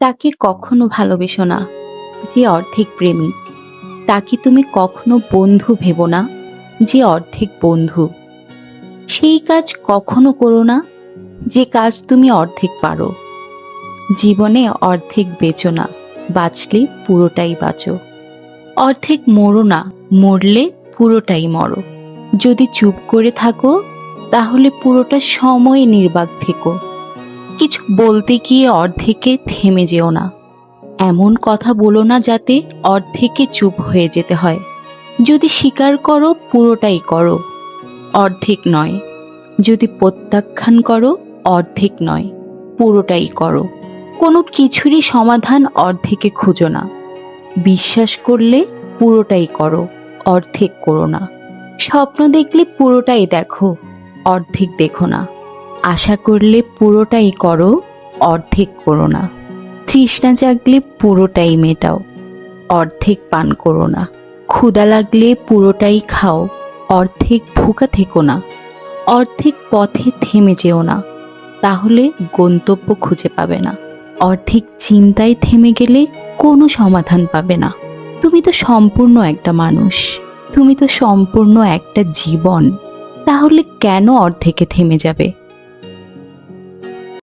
তাকে কখনো ভালোবেসো না, যে অর্ধেক প্রেমী। তাকে তুমি কখনো বন্ধু ভেবো না, যে অর্ধেক বন্ধু। সেই কাজ কখনো করো না, যে কাজ তুমি অর্ধেক পারো। জীবনে অর্ধেক বেচো না, বাঁচলে পুরোটাই বাঁচো। অর্ধেক মরো না, মরলে পুরোটাই মরো। যদি চুপ করে থাকো, তাহলে পুরোটা সময় নির্বাক থেকো। কিছু বলতে গিয়ে অর্ধেকে থেমে যেও না। এমন কথা বলো না যাতে অর্ধেকে চুপ হয়ে যেতে হয়। যদি স্বীকার করো, পুরোটাই করো। অর্ধেক নয়। যদি প্রত্যাখ্যান করো, অর্ধেক নয়। পুরোটাই করো। কোনো কিছুরই সমাধান অর্ধেকে খুঁজো না। বিশ্বাস করলে পুরোটাই করো, অর্ধেক করো না। স্বপ্ন দেখলে পুরোটাই দেখো, অর্ধেক দেখো না। আশা করলে পুরোটাই করো, অর্ধেক করো না। তৃষ্ণা জাগলে পুরোটাই মেটাও, অর্ধেক পান করো না। ক্ষুদা লাগলে পুরোটাই খাও, অর্ধেক ভুকা থেকো না। অর্ধেক পথে থেমে যেও না, তাহলে গন্তব্য খুঁজে পাবে না। অর্ধেক চিন্তায় থেমে গেলে কোনো সমাধান পাবে না। তুমি তো সম্পূর্ণ একটা মানুষ, তুমি তো সম্পূর্ণ একটা জীবন, তাহলে কেন অর্ধেকে থেমে যাবে?